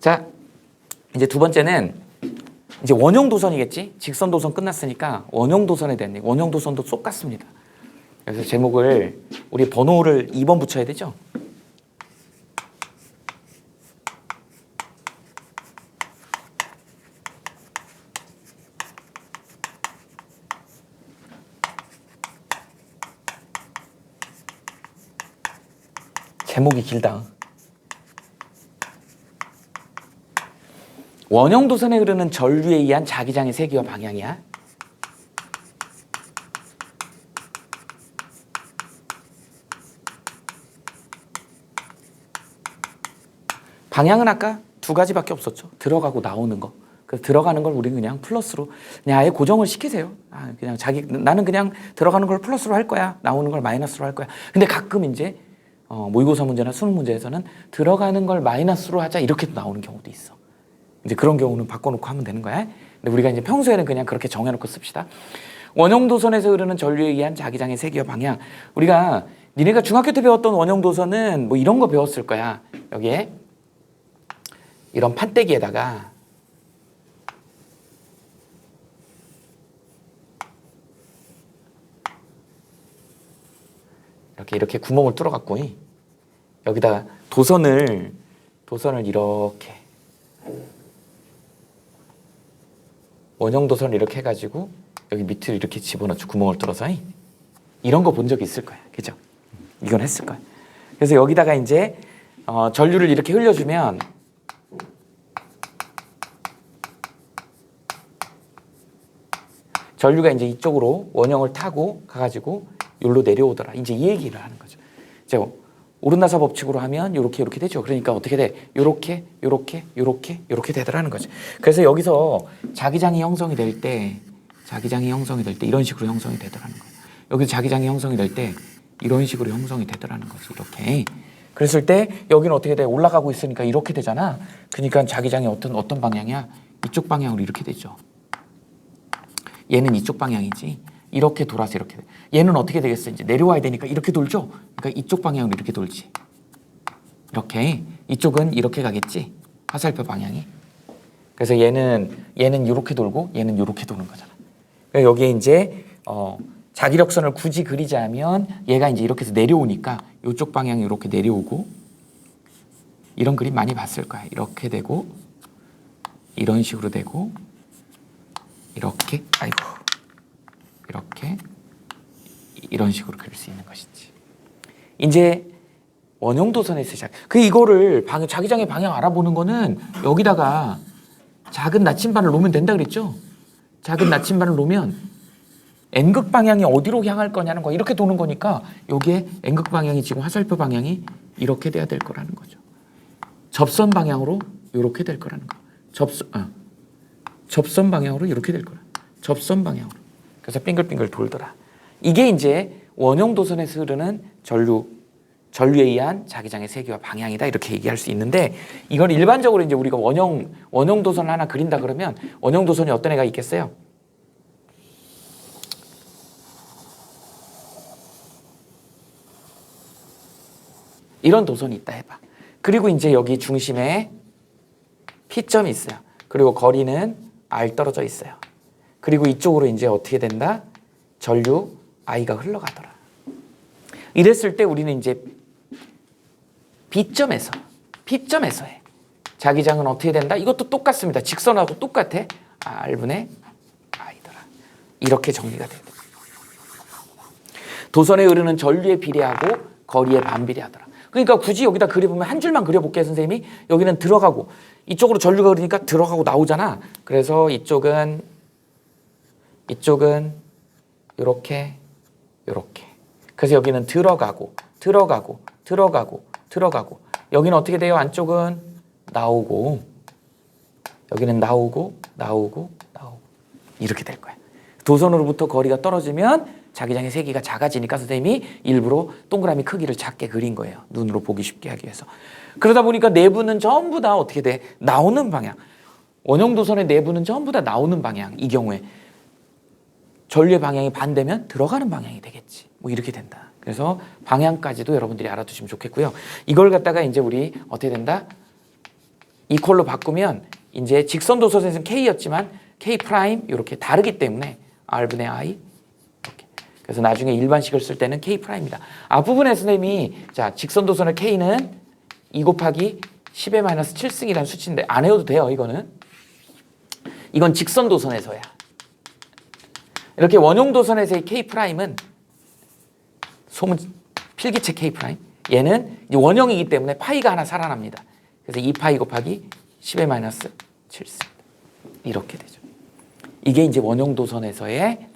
자, 이제 두 번째는 이제 원형 도선이겠지? 직선 도선 끝났으니까 원형 도선에 대한 얘기. 원형 도선도 똑같습니다. 그래서 제목을 우리 번호를 2번 붙여야 되죠? 제목이 길다. 원형 도선에 흐르는 전류에 의한 자기장의 세기와 방향이야. 방향은 아까 두 가지밖에 없었죠. 들어가고 나오는 거. 그 들어가는 걸 우리는 그냥 플러스로 그냥 아예 고정을 시키세요. 아, 그냥 자기 나는 그냥 들어가는 걸 플러스로 할 거야. 나오는 걸 마이너스로 할 거야. 근데 가끔 이제 어, 모의고사 문제나 수능 문제에서는 들어가는 걸 마이너스로 하자 이렇게 나오는 경우도 있어. 이제 그런 경우는 바꿔놓고 하면 되는 거야. 근데 우리가 이제 평소에는 그냥 그렇게 정해놓고 씁시다. 원형 도선에서 흐르는 전류에 의한 자기장의 세기와 방향. 우리가 니네가 중학교 때 배웠던 원형 도선은 뭐 이런 거 배웠을 거야. 여기에 이런 판때기에다가 이렇게 이렇게 구멍을 뚫어 갖고 여기다 도선을 도선을 이렇게 원형 도선을 이렇게 해가지고 여기 밑을 이렇게 집어넣죠 구멍을 뚫어서 이런 거 본적 있을 거야 그죠? 이건 했을 거야 그래서 여기다가 이제 어, 전류를 이렇게 흘려주면 전류가 이제 이쪽으로 원형을 타고 가가지고 여기로 내려오더라. 이제 이 얘기를 하는 거죠. 이제 오른나사 법칙으로 하면 이렇게 이렇게 되죠. 그러니까 어떻게 돼? 요렇게 요렇게 요렇게 요렇게 되더라는 거죠. 그래서 여기서 자기장이 형성이 될 때 자기장이 형성이 될 때 이런 식으로 형성이 되더라는 거예요. 여기서 자기장이 형성이 될 때 이런 식으로 형성이 되더라는 거죠. 이렇게. 그랬을 때 여기는 어떻게 돼? 올라가고 있으니까 이렇게 되잖아. 그러니까 자기장이 어떤 어떤 방향이야? 이쪽 방향으로 이렇게 되죠. 얘는 이쪽 방향이지. 이렇게 돌아서 이렇게 돼. 얘는 어떻게 되겠어? 이제 내려와야 되니까 이렇게 돌죠. 그러니까 이쪽 방향으로 이렇게 돌지. 이렇게 이쪽은 이렇게 가겠지. 화살표 방향이. 그래서 얘는 얘는 이렇게 돌고 얘는 이렇게 도는 거잖아. 그러니까 여기에 이제 어, 자기력선을 굳이 그리자면 얘가 이제 이렇게 해서 내려오니까 이쪽 방향이 이렇게 내려오고 이런 그림 많이 봤을 거야. 이렇게 되고 이런 식으로 되고 이렇게 아이고 이렇게 이런 식으로 그릴 수 있는 것이지. 이제 원형 도선에서 시작. 그 이거를 방, 자기장의 방향 알아보는 거는 여기다가 작은 나침반을 놓으면 된다 그랬죠. 작은 나침반을 놓으면 N극 방향이 어디로 향할 거냐는 거 이렇게 도는 거니까 여기에 N극 방향이 지금 화살표 방향이 이렇게 돼야 될 거라는 거죠. 접선 방향으로 이렇게 될 거라는 거. 접선 아, 접선 방향으로 이렇게 될 거라. 접선 방향으로. 그래서 빙글빙글 돌더라. 이게 이제 원형 도선에서 흐르는 전류 전류에 의한 자기장의 세기와 방향이다 이렇게 얘기할 수 있는데 이걸 일반적으로 이제 우리가 원형 원형 도선을 하나 그린다 그러면 원형 도선이 어떤 애가 있겠어요? 이런 도선이 있다 해봐. 그리고 이제 여기 중심에 P점이 있어요. 그리고 거리는 R 떨어져 있어요. 그리고 이쪽으로 이제 어떻게 된다? 전류 I가 흘러가더라. 이랬을 때 우리는 이제 B점에서 P점에서 해. 자기장은 어떻게 된다? 이것도 똑같습니다. 직선하고 똑같아. R분의 I더라. 이렇게 정리가 돼요. 도선에 흐르는 전류에 비례하고 거리에 반비례하더라. 그러니까 굳이 여기다 그려보면 한 줄만 그려볼게요, 선생님이. 여기는 들어가고 이쪽으로 전류가 흐르니까 들어가고 나오잖아. 그래서 이쪽은 이쪽은 이렇게 이렇게. 그래서 여기는 들어가고 들어가고 들어가고 들어가고 여기는 어떻게 돼요? 안쪽은 나오고 여기는 나오고 나오고 나오고 이렇게 될 거야. 도선으로부터 거리가 떨어지면 자기장의 세기가 작아지니까 선생님이 일부러 동그라미 크기를 작게 그린 거예요. 눈으로 보기 쉽게 하기 위해서. 그러다 보니까 내부는 전부 다 어떻게 돼? 나오는 방향. 원형 도선의 내부는 전부 다 나오는 방향. 이 경우에 전류의 방향이 반대면 들어가는 방향이 되겠지. 뭐 이렇게 된다. 그래서 방향까지도 여러분들이 알아두시면 좋겠고요. 이걸 갖다가 이제 우리 어떻게 된다? 이퀄로 바꾸면 이제 직선 도선에서는 k였지만 k 프라임 이렇게 다르기 때문에 r분의 i 이렇게. 그래서 나중에 일반식을 쓸 때는 k 프라임이다. 앞부분에 선생님이 자 직선 도선의 k는 2 곱하기 10의 마이너스 7승이라는 수치인데 안 해도 돼요. 이거는 이건 직선 도선에서야. 이렇게 원형 도선에서의 k 프라임은 소문 필기체 k 프라임 얘는 원형이기 때문에 파이가 하나 살아납니다. 그래서 2파이 곱하기 10의 마이너스 7승 이렇게 되죠. 이게 이제 원형 도선에서의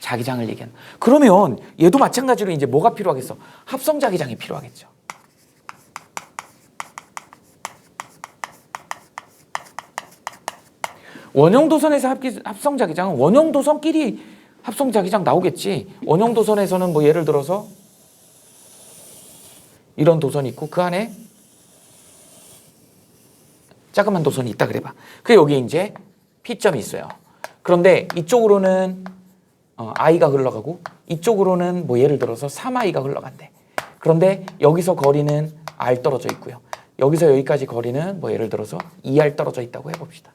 자기장을 얘기하는. 그러면 얘도 마찬가지로 이제 뭐가 필요하겠어? 합성 자기장이 필요하겠죠. 원형 도선에서 합기, 합성 자기장은 원형 도선끼리 합성 자기장 나오겠지. 원형 도선에서는 뭐 예를 들어서 이런 도선이 있고 그 안에 자그만 도선이 있다 그래봐. 그 여기 이제 P점이 있어요. 그런데 이쪽으로는 어, I가 흘러가고 이쪽으로는 뭐 예를 들어서 3I가 흘러간대. 그런데 여기서 거리는 R 떨어져 있고요. 여기서 여기까지 거리는 뭐 예를 들어서 2R 떨어져 있다고 해봅시다.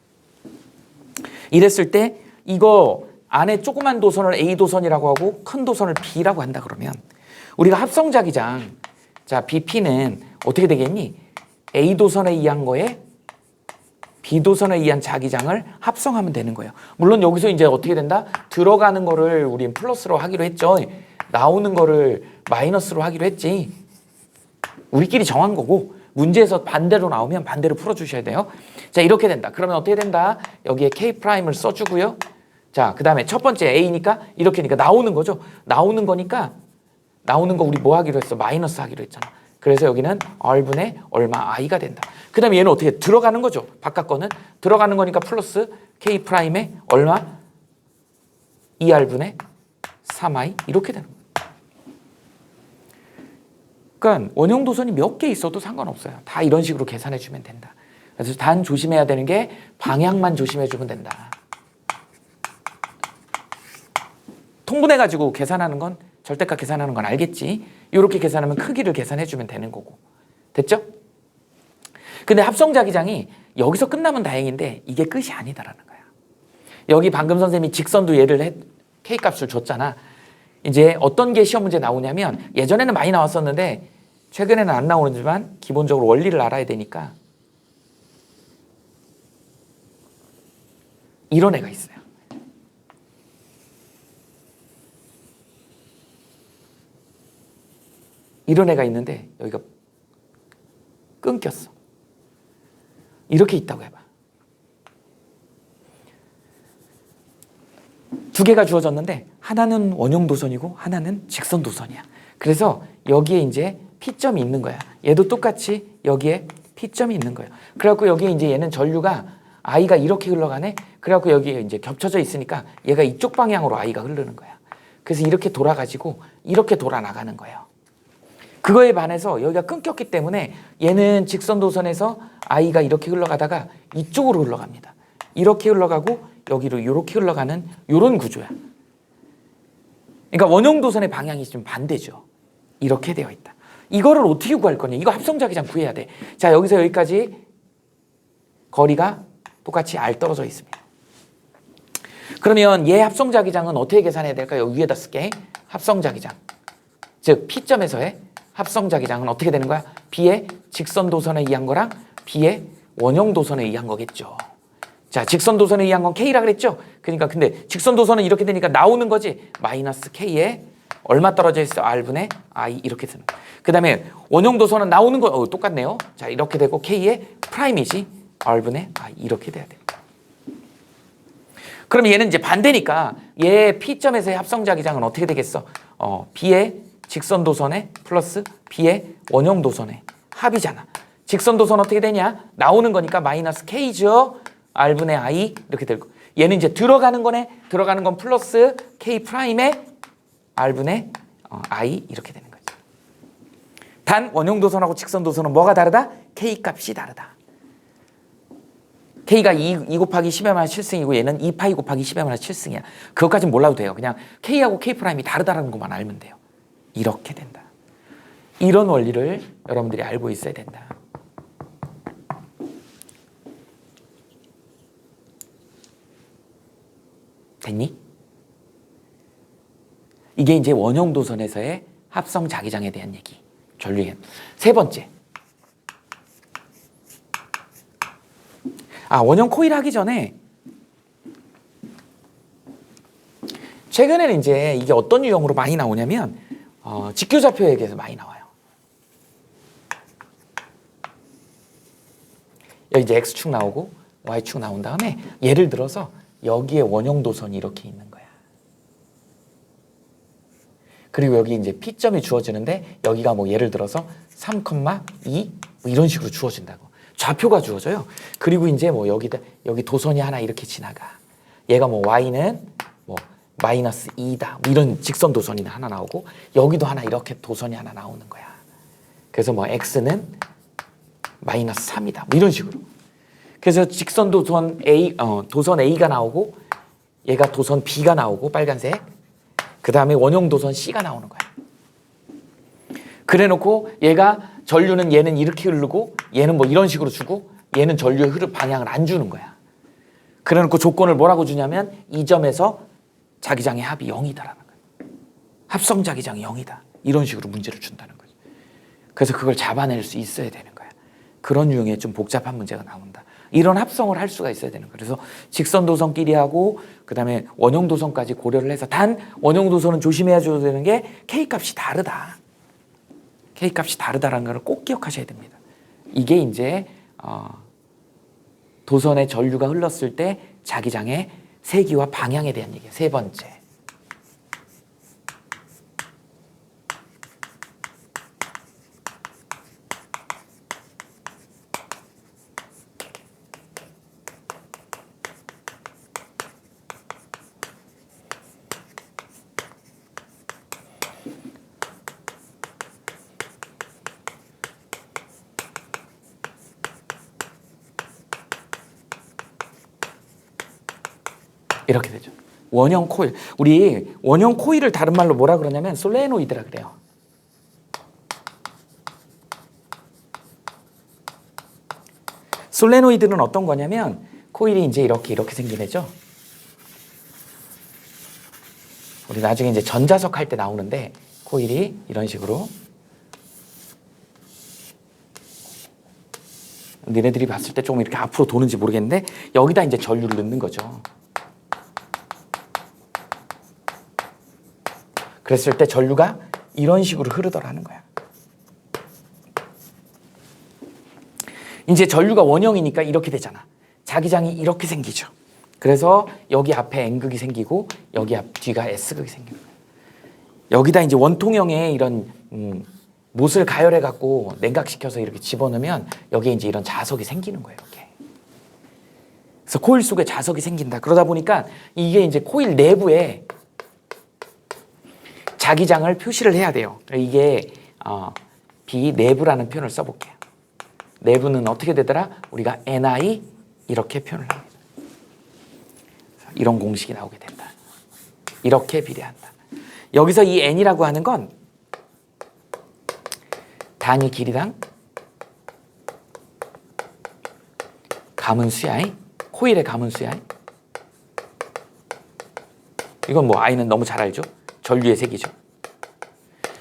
이랬을 때 이거 안에 조그만 도선을 A 도선이라고 하고 큰 도선을 B라고 한다 그러면 우리가 합성자기장 자 BP는 어떻게 되겠니? A 도선에 의한 거에 B 도선에 의한 자기장을 합성하면 되는 거예요. 물론 여기서 이제 어떻게 된다? 들어가는 거를 우린 플러스로 하기로 했죠. 나오는 거를 마이너스로 하기로 했지. 우리끼리 정한 거고 문제에서 반대로 나오면 반대로 풀어주셔야 돼요. 자 이렇게 된다. 그러면 어떻게 된다? 여기에 K 프라임을 써주고요. 자 그 다음에 첫 번째 A니까 이렇게니까 나오는 거죠. 나오는 거니까 나오는 거 우리 뭐 하기로 했어? 마이너스 하기로 했잖아. 그래서 여기는 R분의 얼마 I가 된다. 그 다음에 얘는 어떻게 들어가는 거죠? 바깥 거는 들어가는 거니까 플러스 K 프라임에 얼마? 2R분의 3I 이렇게 되는 거예요. 그러니까 원형 도선이 몇 개 있어도 상관없어요. 다 이런 식으로 계산해 주면 된다. 그래서 단 조심해야 되는 게 방향만 조심해 주면 된다. 통분해 가지고 계산하는 건 절대값 계산하는 건 알겠지. 이렇게 계산하면 크기를 계산해 주면 되는 거고. 됐죠? 근데 합성자기장이 여기서 끝나면 다행인데 이게 끝이 아니다라는 거야. 여기 방금 선생님이 직선도 얘를 해, K 값을 줬잖아. 이제 어떤 게 시험 문제 나오냐면 예전에는 많이 나왔었는데 최근에는 안 나오지만 기본적으로 원리를 알아야 되니까 이런 애가 있어요. 이런 애가 있는데 여기가 끊겼어. 이렇게 있다고 해봐. 두 개가 주어졌는데 하나는 원형 도선이고 하나는 직선 도선이야. 그래서 여기에 이제 P점이 있는 거야. 얘도 똑같이 여기에 P점이 있는 거예요. 그래갖고 여기에 이제 얘는 전류가 I가 이렇게 흘러가네. 그래갖고 여기에 이제 겹쳐져 있으니까 얘가 이쪽 방향으로 I가 흐르는 거야. 그래서 이렇게 돌아가지고 이렇게 돌아 나가는 거예요. 그거에 반해서 여기가 끊겼기 때문에 얘는 직선 도선에서 I가 이렇게 흘러가다가 이쪽으로 흘러갑니다. 이렇게 흘러가고 여기로 이렇게 흘러가는 이런 구조야. 그러니까 원형 도선의 방향이 좀 반대죠. 이렇게 되어 있다. 이거를 어떻게 구할 거냐? 이거 합성자기장 구해야 돼. 자, 여기서 여기까지 거리가 똑같이 R 떨어져 있습니다. 그러면 얘 합성자기장은 어떻게 계산해야 될까요? 위에다 쓸게. 합성자기장. 즉 P점에서의 합성자기장은 어떻게 되는 거야? B의 직선 도선에 의한 거랑 B의 원형 도선에 의한 거겠죠. 자, 직선 도선에 의한 건 K라 그랬죠? 그러니까 근데 직선 도선은 이렇게 되니까 나오는 거지. 마이너스 K에 얼마 떨어져 있어? R분의 I 이렇게 쓰는 거야. 그 다음에 원형 도선은 나오는 거 어, 똑같네요. 자, 이렇게 되고 K의 프라임이지. R분의 I 이렇게 돼야 돼. 그럼 얘는 이제 반대니까 얘 P점에서의 합성자기장은 어떻게 되겠어? 어, B의 직선 도선에 플러스 B의 원형 도선에 합이잖아. 직선 도선 어떻게 되냐? 나오는 거니까 마이너스 K죠. R분의 I 이렇게 되고 얘는 이제 들어가는 거네. 들어가는 건 플러스 K 프라임에 R분의 어, I 이렇게 되는 거지. 단 원형 도선하고 직선 도선은 뭐가 다르다? K 값이 다르다. K가 2, 2 곱하기 10의 마이너스 7승이고 얘는 2파이 곱하기 10의 마이너스 7승이야. 그것까지는 몰라도 돼요. 그냥 K하고 K 프라임이 다르다는 것만 알면 돼요. 이렇게 된다. 이런 원리를 여러분들이 알고 있어야 된다. 됐니? 이게 이제 원형 도선에서의 합성 자기장에 대한 얘기. 전류의 세 번째. 아 원형 코일 하기 전에 최근에는 이제 이게 어떤 유형으로 많이 나오냐면 어, 직교좌표에게서 많이 나와요. 여기 이제 x축 나오고 y축 나온 다음에 예를 들어서 여기에 원형 도선이 이렇게 있는 거야. 그리고 여기 이제 P점이 주어지는데 여기가 뭐 예를 들어서 3,2 뭐 이런 식으로 주어진다고. 좌표가 주어져요. 그리고 이제 뭐 여기다 여기 도선이 하나 이렇게 지나가. 얘가 뭐 y는 뭐 마이너스 2다. 뭐 이런 직선 도선이 하나 나오고 여기도 하나 이렇게 도선이 하나 나오는 거야. 그래서 뭐 x는 마이너스 3이다. 뭐 이런 식으로. 그래서 직선 도선 A 어, 도선 A가 나오고 얘가 도선 B가 나오고 빨간색. 그 다음에 원형 도선 C가 나오는 거야. 그래 놓고 얘가 전류는 얘는 이렇게 흐르고 얘는 뭐 이런 식으로 주고 얘는 전류의 흐름 방향을 안 주는 거야. 그래 놓고 조건을 뭐라고 주냐면 이 점에서 자기장의 합이 0이다라는 거야. 합성 자기장이 0이다. 이런 식으로 문제를 준다는 거죠. 그래서 그걸 잡아낼 수 있어야 되는 거야. 그런 유형의 좀 복잡한 문제가 나온다. 이런 합성을 할 수가 있어야 되는 거예요. 그래서 직선 도선끼리 하고 그다음에 원형 도선까지 고려를 해서 단 원형 도선은 조심해야 줘야 되는 게 K 값이 다르다. K 값이 다르다라는 걸 꼭 기억하셔야 됩니다. 이게 이제 어, 도선의 전류가 흘렀을 때 자기장의 세기와 방향에 대한 얘기예요. 세 번째. 이렇게 되죠. 원형 코일. 우리 원형 코일을 다른 말로 뭐라 그러냐면 솔레노이드라 그래요. 솔레노이드는 어떤 거냐면 코일이 이제 이렇게 이렇게 생긴 애죠. 우리 나중에 이제 전자석 할 때 나오는데 코일이 이런 식으로 니네들이 봤을 때 조금 이렇게 앞으로 도는지 모르겠는데 여기다 이제 전류를 넣는 거죠. 그랬을 때 전류가 이런 식으로 흐르더라는 거야. 이제 전류가 원형이니까 이렇게 되잖아. 자기장이 이렇게 생기죠. 그래서 여기 앞에 N극이 생기고 여기 앞 뒤가 S극이 생기는 거야. 여기다 이제 원통형의 이런 음, 못을 가열해 갖고 냉각시켜서 이렇게 집어넣으면 여기에 이제 이런 자석이 생기는 거예요. 이렇게. 그래서 코일 속에 자석이 생긴다. 그러다 보니까 이게 이제 코일 내부에 자기장을 표시를 해야 돼요. 이게 어, B 내부라는 표현을 써볼게요. 내부는 어떻게 되더라? 우리가 NI 이렇게 표현을 합니다. 이런 공식이 나오게 된다. 이렇게 비례한다. 여기서 이 N이라고 하는 건 단위 길이당 가문수야이 코일의 가문수야이 이건 뭐 아이는 너무 잘 알죠? 전류의 색이죠.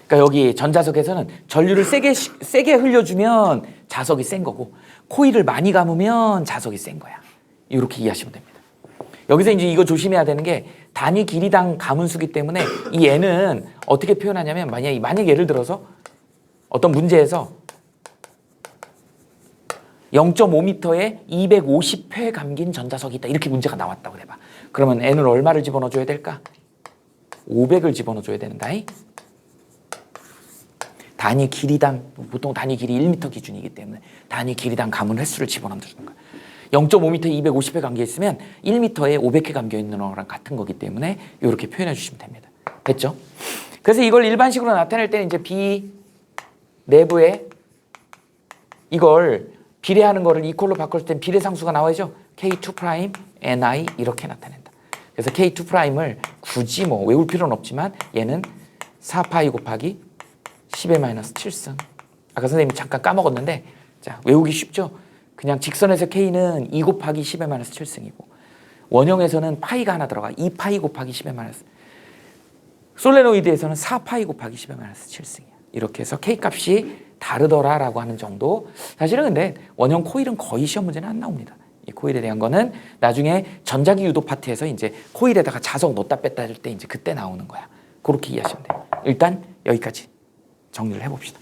그러니까 여기 전자석에서는 전류를 세게 시- 세게 흘려주면 자석이 센 거고 코일을 많이 감으면 자석이 센 거야. 이렇게 이해하시면 됩니다. 여기서 이제 이거 조심해야 되는 게 단위 길이당 가문수기 때문에 이 n은 어떻게 표현하냐면 만약 만약 예를 들어서 어떤 문제에서 0.5m에 250회 감긴 전자석이 있다 이렇게 문제가 나왔다고 해봐. 그러면 n을 얼마를 집어넣어줘야 될까? 500을 집어넣어줘야 된다. 단위 길이당 보통 단위 길이 1m 기준이기 때문에 단위 길이당 감은 횟수를 집어넣는 거야. 0.5m에 250회 감겨 있으면 1m에 500회 감겨 있는 거랑 같은 거기 때문에 이렇게 표현해 주시면 됩니다. 됐죠? 그래서 이걸 일반식으로 나타낼 때는 이제 B 내부에 이걸 비례하는 거를 이퀄로 바꿀 땐 비례 상수가 나와야죠. K2' NI 이렇게 나타낸다. 그래서 K2'을 굳이 뭐 외울 필요는 없지만 얘는 4파이 곱하기 10의 마이너스 7승. 아까 선생님이 잠깐 까먹었는데 자 외우기 쉽죠? 그냥 직선에서 K는 2 곱하기 10의 마이너스 7승이고 원형에서는 파이가 하나 들어가 2파이 곱하기 10의 마이너스 솔레노이드에서는 4파이 곱하기 10의 마이너스 7승이야. 이렇게 해서 K 값이 다르더라라고 하는 정도. 사실은 근데 원형 코일은 거의 시험 문제는 안 나옵니다. 이 코일에 대한 거는 나중에 전자기 유도 파트에서 이제 코일에다가 자석 넣다 뺐다 할 때 이제 그때 나오는 거야. 그렇게 이해하시면 돼요. 일단 여기까지 정리를 해봅시다.